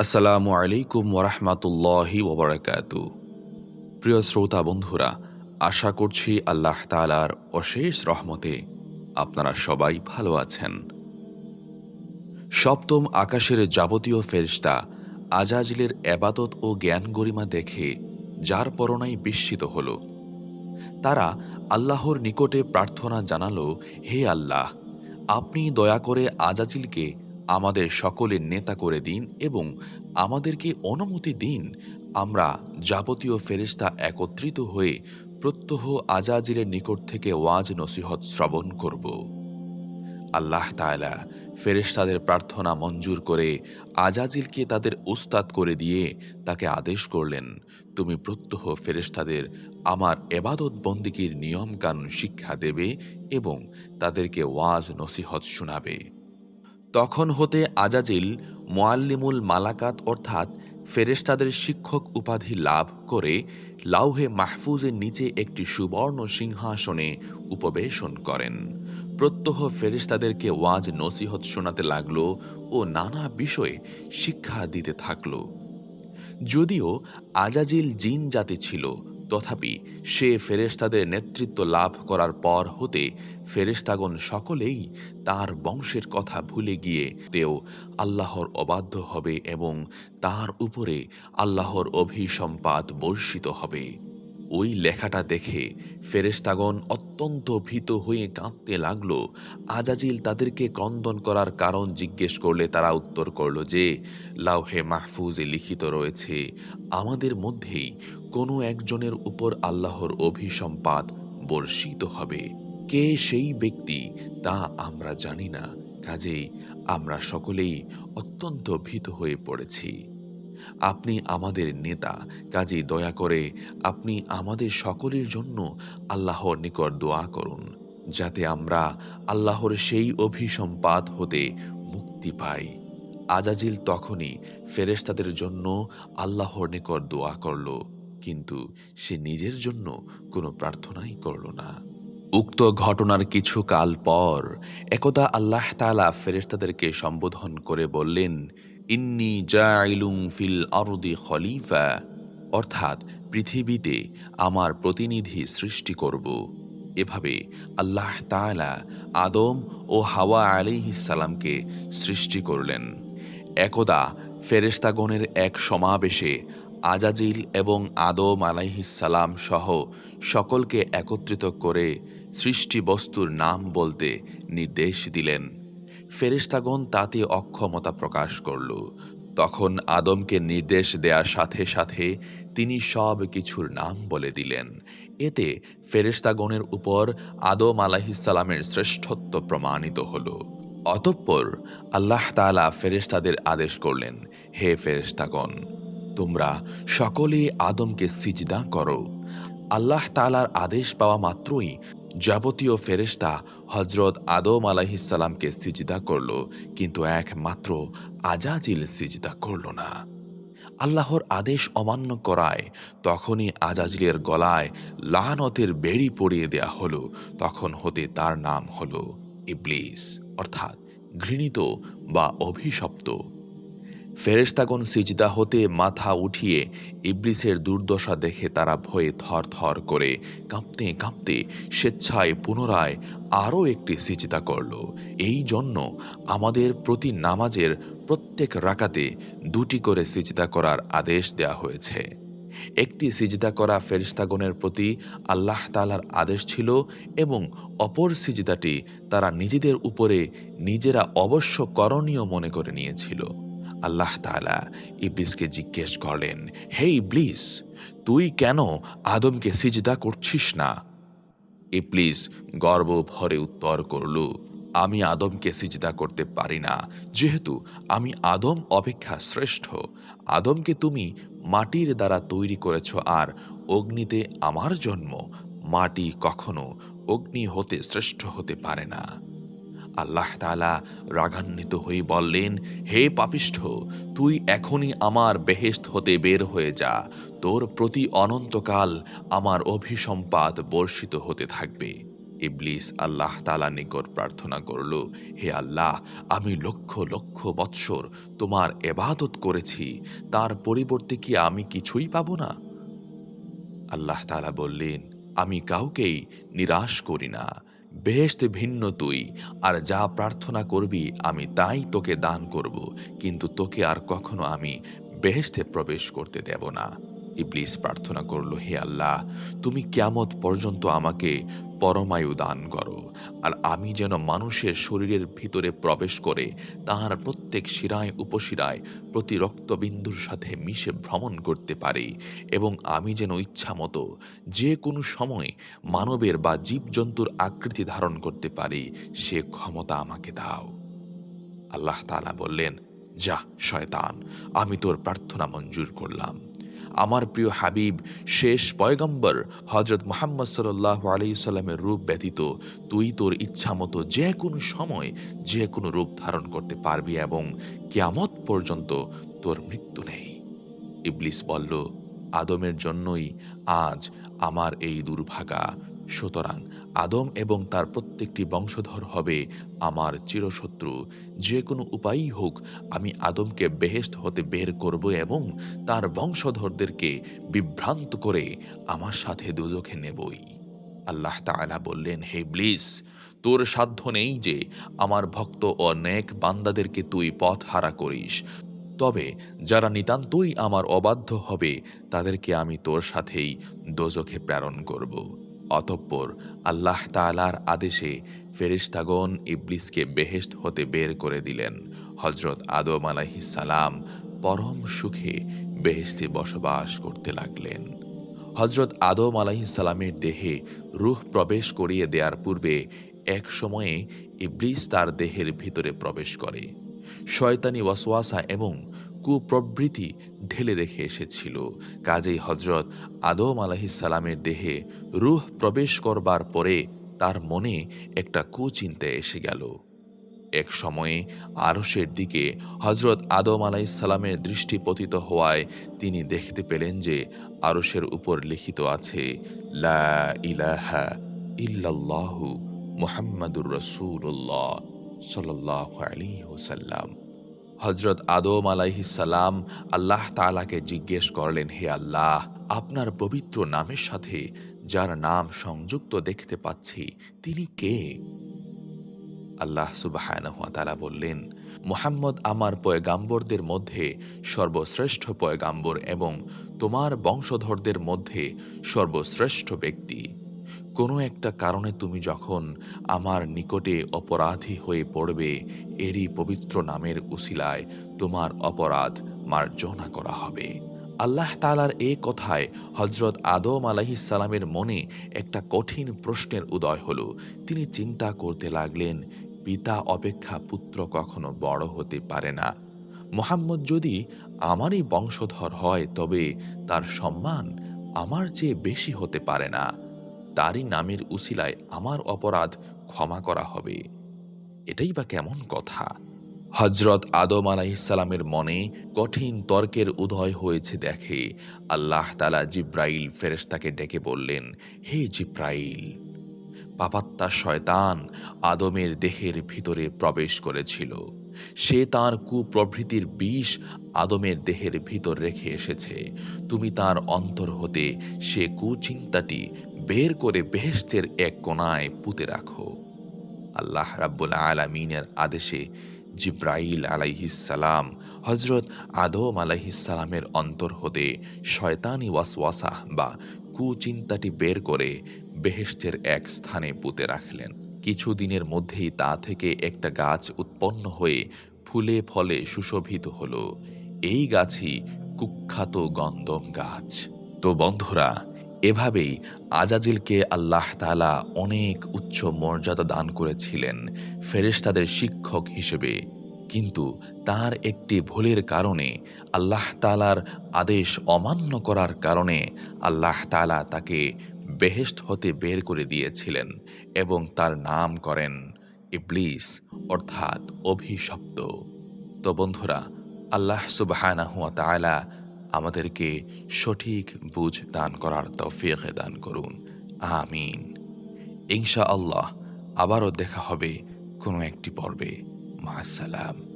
আসসালামু আলাইকুম ওরহমাতুল্লাহি ওবরাকাত প্রিয় শ্রোতা বন্ধুরা, আশা করছি আল্লাহ তালার অশেষ রহমতে আপনারা সবাই ভালো আছেন। সপ্তম আকাশের যাবতীয় ফেরিস্তা আজাজিলের এবাদত ও জ্ঞান গরিমা দেখে যার পরনাই বিস্মিত হল। তারা আল্লাহর নিকটে প্রার্থনা জানালো, হে আল্লাহ, আপনি দয়া করে আজাজিলকে আমাদের সকলের নেতা করে দিন এবং আমাদেরকে অনুমতি দিন। আমরা যাবতীয় ফেরেস্তা একত্রিত হয়ে প্রত্যহ আজাজিলের নিকট থেকে ওয়াজ নসিহত শ্রবণ করব। আল্লাহ তাআলা ফেরেশতাদের প্রার্থনা মঞ্জুর করে আজাজিলকে তাদের উস্তাদ করে দিয়ে তাকে আদেশ করলেন, তুমি প্রত্যহ ফেরেশতাদের আমার এবাদত বন্দিকির নিয়ম কানুন শিক্ষা দেবে এবং তাদেরকে ওয়াজ নসিহত শোনাবে। তখন হতে আজাজিল মোয়াল্লিমুল মালাকাত অর্থাৎ ফেরেশতাদের শিক্ষক উপাধি লাভ করে লাউহে মাহফুজের নিচে একটি সুবর্ণ সিংহাসনে উপবেশন করেন। প্রত্যহ ফেরেশতাদেরকে ওয়াজ নসিহত শোনাতে লাগল ও নানা বিষয়ে শিক্ষা দিতে থাকল। যদিও আজাজিল জিন জাতি ছিল তথাপি সে ফেরেস্তাদের নেতৃত্ব লাভ করার পর হতে ফেরেস্তাগণ সকলেই তার বংশের কথা ভুলে গিয়ে তেও আল্লাহর অবাধ্য হবে এবং তার উপরে আল্লাহর অভিসম্পাদ বর্ষিত হবে। ওই লেখাটা দেখে ফেরেশতাগণ অত্যন্ত ভীত হয়ে কাঁদতে লাগল। আজাজিল তাদেরকে ক্রন্দন করার কারণ জিজ্ঞেস করলে তারা উত্তর করল যে, লাউহে মাহফুজে লিখিত রয়েছে, আমাদের মধ্যেই কোনো একজনের উপর আল্লাহর অভিসম্পাদ বর্ষিত হবে। কে সেই ব্যক্তি তা আমরা জানি না, কাজেই আমরা সকলেই অত্যন্ত ভীত হয়ে পড়েছি। আপনি আমাদের নেতা। কাজেই দয়া করে আপনি আমাদের সকলের জন্য আল্লাহর নিকট দোয়া করুন, যাতে আমরা আল্লাহর সেই অভিসম্পাদ হতে মুক্তি পাই। আজাজিল তখনই ফেরেশতাদের জন্য আল্লাহর নিকট দোয়া করল, কিন্তু সে নিজের জন্য কোনো প্রার্থনাই করল না। উক্ত ঘটনার কিছু কাল পর একদা আল্লাহ তাআলা ফেরেশতাদেরকে সম্বোধন করে বললেন ইন্নি জাইলুং ফিল আরদি খলিফা অর্থাৎ পৃথিবীতে আমার প্রতিনিধি সৃষ্টি করব। এভাবে আল্লাহ তাআলা আদম ও হাওয়া আলাইহিসসালামকে সৃষ্টি করলেন। একদা ফেরেশতাগণের এক সমাবেশে আজাজিল এবং আদম আলাইহিসসালাম সহ সকলকে একত্রিত করে সৃষ্টি বস্তুর নাম বলতে নির্দেশ দিলেন। ফেরেশতাগণ তাতে অক্ষমতা প্রকাশ করল। তখন আদমকে নির্দেশ দেওয়ার সাথে সাথে তিনি সব কিছুর নাম বলে দিলেন। এতে ফেরেশতাগণের উপর আদম আলাহিসাল্লামের শ্রেষ্ঠত্ব প্রমাণিত হল। অতঃপর আল্লাহ তাআলা ফেরেশতাদের আদেশ করলেন, হে ফেরেশতাগণ তোমরা সকলে আদমকে সিজদা করো। আল্লাহ তাআলার আদেশ পাওয়া মাত্রই যাবতীয় ফেরেশতা হজরত আদম আলাহিসাল্লামকে সিজদা করল, কিন্তু একমাত্র আজাজিল সিজদা করল না। আল্লাহর আদেশ অমান্য করায় তখনই আজাজিলের গলায় লানতের বেড়ি পড়িয়ে দেয়া হলো, তখন হতে তার নাম হলো ইবলিস, অর্থাৎ ঘৃণিত বা অভিশপ্ত। ফেরেশতাগণ সিজদা হতে মাথা উঠিয়ে ইবলিসের দুর্দশা দেখে তারা ভয়ে থর থর করে কাঁপতে কাঁপতে স্বেচ্ছায় পুনরায় আরও একটি সিজদা করল। এই জন্য আমাদের প্রতি নামাজের প্রত্যেক রাকাতে দুটি করে সিজদা করার আদেশ দেয়া হয়েছে। একটি সিজদা করা ফেরিস্তাগণের প্রতি আল্লাহ তালার আদেশ ছিল এবং অপর সিজদাটি তারা নিজেদের উপরে নিজেরা অবশ্য করণীয় মনে করে নিয়েছিল। আল্লাহ তালা ইবলিসকে জিজ্ঞেস করলেন, হে ইবলিস, তুই কেন আদমকে সিজদা করছিস না? ইবলিস গর্ব ভরে উত্তর করল, আমি আদমকে সিজদা করতে পারি না। যেহেতু আমি আদম অপেক্ষা শ্রেষ্ঠ, আদমকে তুমি মাটির দ্বারা তৈরি করেছ, আর অগ্নিতে আমার জন্ম মাটি কখনো অগ্নি হতে শ্রেষ্ঠ হতে পারে না। আল্লাহ তালা রাগান্বিত হয়ে বললেন, হে পাপিষ্ঠ, তুই এখনই আমার বেহেস্ত হতে বের হয়ে যা। তোর প্রতি অনন্তকাল আমার অভিসম্পাদ বর্ষিত হতে থাকবে। ইবলিস আল্লাহ তালা নিকট প্রার্থনা করল, হে আল্লাহ, আমি লক্ষ লক্ষ বৎসর তোমার এবাদত করেছি, তার পরিবর্তে কি আমি কিছুই পাব না? আল্লাহ তালা বললেন, আমি কাউকেই নিরাশ করি না। বেহেস্তে ভিন্ন তুই, আর যা প্রার্থনা করবি আমি তাই তোকে দান করব, কিন্তু তোকে আর কখনো আমি বেহেস্তে প্রবেশ করতে দেব না। ইবলিস প্রার্থনা করল, হে আল্লাহ, তুমি ক্যামত পর্যন্ত আমাকে পরমায়ু দান করো, আর আমি যেন মানুষের শরীরের ভিতরে প্রবেশ করে তাহার প্রত্যেক শিরায় উপশিরায় প্রতি রক্তবিন্দুর সাথে মিশে ভ্রমণ করতে পারি, এবং আমি যেন ইচ্ছামতো যে কোনো সময় মানবের বা জীবজন্তুর আকৃতি ধারণ করতে পারি, সে ক্ষমতা আমাকে দাও। আল্লাহ তাআলা বললেন, যা, শয়তান, আমি তোর প্রার্থনা মঞ্জুর করলাম। আমার প্রিয় হাবিব, শেষ পয়গম্বর হজরত মোহাম্মদ সাল্লাহ আলাইসাল্লামের রূপ ব্যতীত তুই তোর ইচ্ছা মতো যে কোনো সময় যে কোনো রূপ ধারণ করতে পারবি এবং কেয়ামত পর্যন্ত তোর মৃত্যু নেই। ইবলিস বলল, আদমের জন্যই আজ আমার এই দুর্ভাগা। সুতরাং আদম এবং তার প্রত্যেকটি বংশধর হবে আমার চিরশত্রু। যে কোনো উপায়ই হোক, আমি আদমকে বেহেস্ত হতে বের করব এবং তার বংশধরদেরকে বিভ্রান্ত করে আমার সাথে দুজখে নেবই। আল্লাহ তাআলা বললেন, হে ব্লিস তোর সাধ্য নেই যে আমার ভক্ত ও নেক বান্দাদেরকে তুই পথ হারা করিস। তবে যারা নিতান্তই আমার অবাধ্য হবে, তাদেরকে আমি তোর সাথেই দোজখে প্রেরণ করব। অতঃপর আল্লাহ তাআলার আদেশে ফেরিস্তাগণ ইবলিসকে বেহেস্ত হতে বের করে দিলেন। হজরত আদম সালাম পরম সুখে বেহেস্তে বসবাস করতে লাগলেন। হজরত আদম সালামের দেহে রুহ প্রবেশ করিয়ে দেওয়ার পূর্বে এক সময়ে ইবলিস তার দেহের ভিতরে প্রবেশ করে। শয়তানি ওয়াসওয়াসা এবং কুপ্রবৃত্তি ঢেলে রেখে এসেছিল। কাজেই হজরত আদম আলাহিসাল্লামের দেহে রুহ প্রবেশ করবার পরে তার মনে একটা কুচিন্তা এসে গেল। এক সময়ে আরসের দিকে হজরত আদম আলাইসাল্লামের দৃষ্টি পতিত হওয়ায় তিনি দেখতে পেলেন যে আরসের উপর লিখিত আছে, লা ইলাহা ইল্লাল্লাহু মুহাম্মাদুর রসুল্লাহ সাল্লাহ আলী ওসাল্লাম হজরত আদম আলাইহিসাল্লাম আল্লাহ তালাকে জিজ্ঞেস করলেন, হে আল্লাহ, আপনার পবিত্র নামের সাথে যার নাম সংযুক্ত দেখতে পাচ্ছি, তিনি কে? আল্লাহ সুবাহানহাতালা বললেন, মুহাম্মদ আমার পয়গাম্বরদের মধ্যে সর্বশ্রেষ্ঠ পয়গাম্বর এবং তোমার বংশধরদের মধ্যে সর্বশ্রেষ্ঠ ব্যক্তি। কোনো একটা কারণে তুমি যখন আমার নিকটে অপরাধী হয়ে পড়বে, এরই পবিত্র নামের উসিলায় তোমার অপরাধ মার্জনা করা হবে। আল্লাহ তালার এ কথায় হজরত আদম আলাহিসাল্লামের মনে একটা কঠিন প্রশ্নের উদয় হল। তিনি চিন্তা করতে লাগলেন, পিতা অপেক্ষা পুত্র কখনো বড় হতে পারে না। মোহাম্মদ যদি আমারই বংশধর হয়, তবে তার সম্মান আমার চেয়ে বেশি হতে পারে না। তারই নামের উসিলায় আমার অপরাধ ক্ষমা করা হবে। এটাই বা কেমন কথা? হজরত আদম আলাইসালামের মনে কঠিন তর্কের উদয় হয়েছে দেখে। আল্লাহ তালা জিব্রাইল ফেরেস্তাকে ডেকে বললেন, হে জিব্রাইল পাপাত্তা শয়তান আদমের দেহের ভিতরে প্রবেশ করেছিল। সে তার কুপ্রভৃতির বিষ আদমের দেহের ভিতর রেখে এসেছে। তুমি তার অন্তর হতে সে কুচিন্তাটি বের করে বেহেস্তের এক কোনায় পুঁতে রাখো। আল্লাহ রাব্বুল আলমিনের আদেশে জিব্রাইল আলাইহিসালাম হজরত আদম আলাইহিসালামের অন্তর হতে শয়তানি ওয়াসওয়াসা বা কুচিন্তাটি বের করে বেহেস্তের এক স্থানে পুঁতে রাখলেন। কিছুদিনের মধ্যেই তা থেকে একটা গাছ উৎপন্ন হয়ে ফুলে ফলে সুশোভিত হল। এই গাছই কুখ্যাত গন্ধম গাছ। তো বন্ধুরা এভাবেই আজাজিলকে আল্লাহ তালা অনেক উচ্চ মর্যাদা দান করেছিলেন ফেরেশতাদের শিক্ষক হিসেবে। কিন্তু তার একটি ভুলের কারণে আল্লাহ তালার আদেশ অমান্য করার কারণে আল্লাহ তালা তাকে বেহেস্ত হতে বের করে দিয়েছিলেন এবং তার নাম করেন ইবলিস, অর্থাৎ অভিশপ্ত। তো বন্ধুরা, আল্লাহ সুবাহানাহ তাআলা আমাদেরকে সঠিক বুঝ দান করার তৌফিক দান করুন। আমিন। ইনশা আল্লাহ আবারও দেখা হবে কোনো একটি পর্বে। মা সালাম।